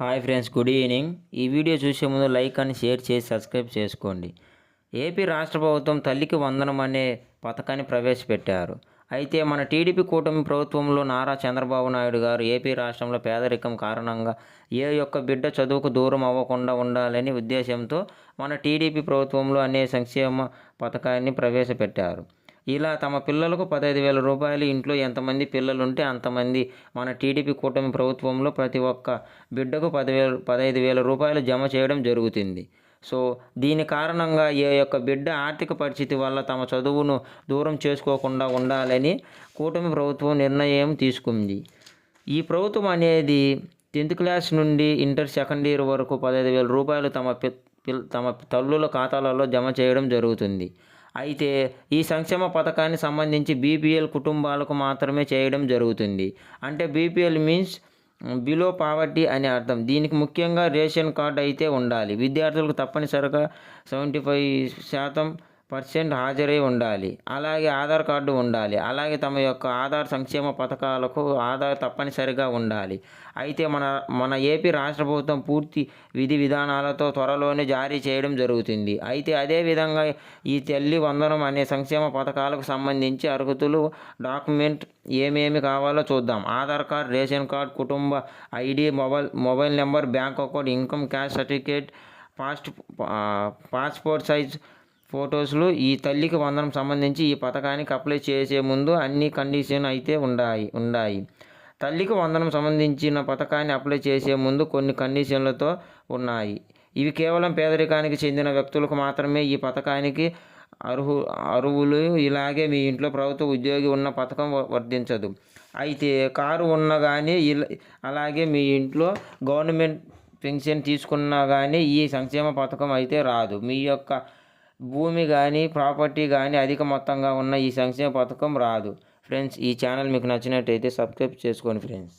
Hi friends good evening. ఈ video చూసే ముందు లైక్ అని షేర్ చేసి సబ్స్క్రైబ్ చేసుకోండి. ఏపీ రాష్ట్ర ప్రభుత్వం తల్లికి వందనం అనే పథకాన్ని ప్రవేశపెట్టారు. అయితే మన టీడీపీ కూటమి ప్రభుత్వంలో నారా చంద్రబాబు నాయుడు గారు ఏపీ రాష్ట్రంలో పేదరికం కారణంగా ఏ యొక్క బిడ్డ చదువుకు దూరం అవ్వకుండా ఉండాలని ఉద్దేశంతో మన టీడీపీ ప్రభుత్వంలో అనే సంక్షేమ పథకాన్ని ప్రవేశపెట్టారు. ఇలా తమ పిల్లలకు పదహైదు వేల రూపాయలు ఇంట్లో ఎంతమంది పిల్లలు ఉంటే అంతమంది. మన టీడీపీ కూటమి ప్రభుత్వంలో ప్రతి ఒక్క బిడ్డకు పదివేలు పదహైదు వేల రూపాయలు జమ చేయడం జరుగుతుంది. సో దీని కారణంగా ఏ యొక్క బిడ్డ ఆర్థిక పరిస్థితి వల్ల తమ చదువును దూరం చేసుకోకుండా ఉండాలని కూటమి ప్రభుత్వం నిర్ణయం తీసుకుంది. ఈ ప్రభుత్వం అనేది టెన్త్ క్లాస్ నుండి ఇంటర్ సెకండ్ ఇయర్ వరకు పదహైదు వేల రూపాయలు తమ పి తమ తల్లుల ఖాతాలలో జమ చేయడం జరుగుతుంది. అయితే ఈ సంక్షేమ పథకాన్ని సంబంధించి బీపీఎల్ కుటుంబాలకు మాత్రమే చేయడం జరుగుతుంది. అంటే బీపీఎల్ మీన్స్ బిలో పావర్టీ అని అర్థం. దీనికి ముఖ్యంగా రేషన్ కార్డు అయితే ఉండాలి. విద్యార్థులకు తప్పనిసరిగా సెవెంటీ ఫైవ్ శాతం పర్సెంట్ హాజరై ఉండాలి. అలాగే ఆధార్ కార్డు ఉండాలి. అలాగే తమ యొక్క ఆధార్ సంక్షేమ పథకాలకు ఆధార్ తప్పనిసరిగా ఉండాలి. అయితే మన మన ఏపీ రాష్ట్ర ప్రభుత్వం పూర్తి విధి విధానాలతో త్వరలోనే జారీ చేయడం జరుగుతుంది. అయితే అదేవిధంగా ఈ తల్లి వందనం అనే సంక్షేమ పథకాలకు సంబంధించి అర్హతలు డాక్యుమెంట్ ఏమేమి కావాలో చూద్దాం. ఆధార్ కార్డ్ రేషన్ కార్డ్ కుటుంబ ID mobile mobile number bank account income caste certificate past passport size ఫొటోస్లు ఈ తల్లికి వందనం సంబంధించి ఈ పథకానికి అప్లై చేసే ముందు అన్ని కండిషన్ అయితే ఉన్నాయి ఉన్నాయి తల్లికి వందనం సంబంధించిన పథకాన్ని అప్లై చేసే ముందు కొన్ని కండిషన్లతో ఉన్నాయి. ఇవి కేవలం పేదరికానికి చెందిన వ్యక్తులకు మాత్రమే ఈ పథకానికి అర్హు అర్హులు. ఇలాగే మీ ఇంట్లో ప్రభుత్వ ఉద్యోగి ఉన్న పథకం వర్తించదు. అయితే కారు ఉన్న కానీ ఇలా అలాగే మీ ఇంట్లో గవర్నమెంట్ పెన్షన్ తీసుకున్నా కానీ ఈ సంక్షేమ పథకం అయితే రాదు. మీ యొక్క భూమి కానీ ప్రాపర్టీ కానీ అధిక మొత్తంగా ఉన్న ఈ సంక్షేమ పథకం రాదు. ఫ్రెండ్స్ ఈ ఛానల్ మీకు నచ్చినట్టయితే సబ్స్క్రైబ్ చేసుకోండి ఫ్రెండ్స్.